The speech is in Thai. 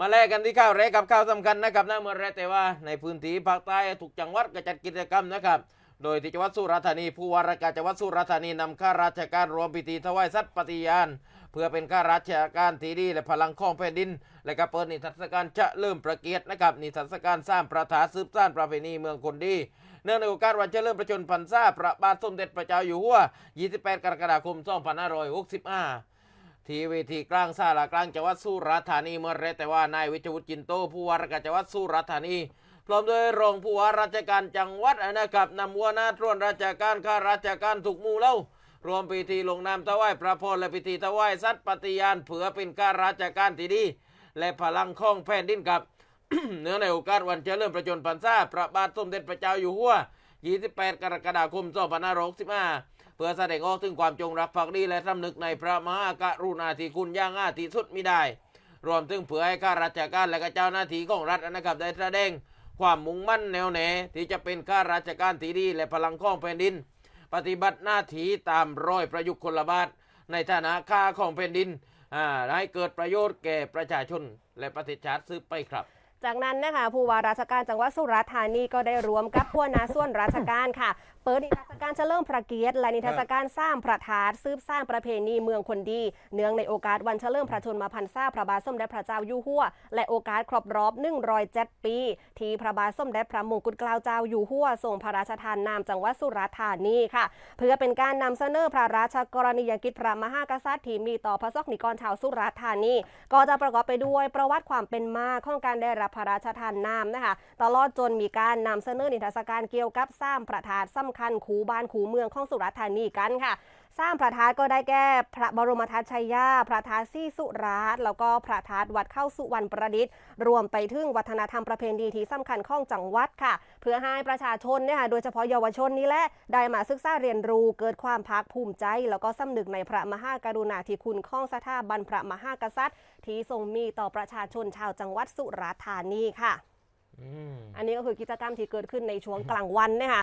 มาแลกกันที่ข้าวแรกกับข้าวสำคัญนะครับนะเมื่อแรกแต่ว่าในพื้นที่ภาคใต้ทุกจังหวัดก็จัดกิจกรรมนะครับ โดยที่จังหวัดสุราษฎร์ธานีผู้ว่าราชการจังหวัดสุราษฎร์ธานีนำข้าราชการรวมพิธีถวายสัตย์ปฏิญาณเพื่อเป็นข้าราชการที่ดีและพลังของแผ่นดิน และก็เปิดนิทรรศการจะเริ่มประเกียรตินะครับนิทรรศการสร้างประถาสืบสร้างประเพณีเมืองคนดีเนื่องในโอกาสวันเฉลิมพระชนมพรรษาพระบาทสมเด็จพระเจ้าอยู่หัว 28 กรกฎาคม 2565 ที่เวทีกลางศาลากลางจังหวัดสุราษฎร์ธานีเมื่อแรแต่ว่านายวิชวุฒิจินโตผู้ว่าราชการจังหวัดสุราษฎร์ธานีพร้อมด้วยรองผู้ว่าราชการจังหวัดนะครับนำหัวหน้าตรวนราชการข้าราชการถูกมู่เล่ารวมพิธีลงนามถวายพระพรและพิธีถวายสัตย์ปฏิญาณเผื่อเป็นข้าราชการที่ดี และพลังของแผ่นดินครับ เนื่อในโอกาสวันเฉลิมพระชนพรรษาพระบาทสมเด็จพระเจ้าอยู่หัว 28 กรกฎาคม 2565 พื่อแสดงออกถึงความจงรักภักดีและสำนึกในพระมหากรุณาธิคุณอย่างอาที่สุดมิได้ รวมถึงเผื่อให้ข้าราชการและก็เจ้าหน้าที่ของรัฐนะครับได้แสดงความมุ่งมั่นแนวแน่ที่จะเป็นข้าราชการที่ดีและพลังของแผ่นดิน ปฏิบัติหน้าที่ตามร้อยประยุกต์คนละบาทในฐานะข้าของแผ่นดินอ่าให้เกิดประโยชน์แก่ประชาชนและประเทศชาติสืบไปครับจากนั้นนะคะผู้ว่าราชการจังหวัดสุราษฎร์ธานีก็ได้รวมกับผู้นาส่วนราชการค่ะ เปิดนิทรรศ การเฉลิมพระเกียรติและนิทรรศการสร้างประทาดซืบสร้างประเพณีเมืองคนดี เนื่องในโอกาสวันเฉลิมพระชนมพรรษาพระบาทสมเด็จพระเจ้าอยู่หัว และโอกาสครบรอบ107ปี ที่พระบาทสมเด็จพระมงกุฎเกล้าเจ้าอยู่หัวทรงพระราชทานนามจังหวัดสุราษฎร์ธานีค่ะ เพื่อเป็นการนำเสนอพระราชกรณียกิจพระมหากษัตริย์ที่มีต่อพระสกนิกรชาวสุราษฎร์ธานี ก็จะประกอบไปด้วยประวัติความเป็นมาของการได้รับพระราชทานนามนะคะตลอดจนมีการนำเสนอนิทรรศการเกี่ยวกับสร้างประธานสำคัญคูบานคูเมืองของสุราษฎร์ธานีกันค่ะ สร้างพระธาตุก็ได้แก่พระบรมธาตุชัยยาพระธาตุซี่สุราษฎร์แล้วก็พระธาตุวัดเข้าสุวรรณประดิษฐ์รวมไปถึงวัฒนธรรมประเพณีที่สำคัญของจังหวัดค่ะ เพื่อให้ประชาชนเนี่ยค่ะโดยเฉพาะเยาวชนนี่แหละได้มาศึกษาเรียนรู้เกิดความภาคภูมิใจ แล้วก็สำนึกในพระมหากรุณาธิคุณของสถาบันพระมหากษัตริย์ ที่ทรงมีต่อประชาชนชาวจังหวัดสุราษฎร์ธานีค่ะอืมอันนี้ก็คือกิจกรรมที่เกิดขึ้นในช่วงกลางวันนะคะ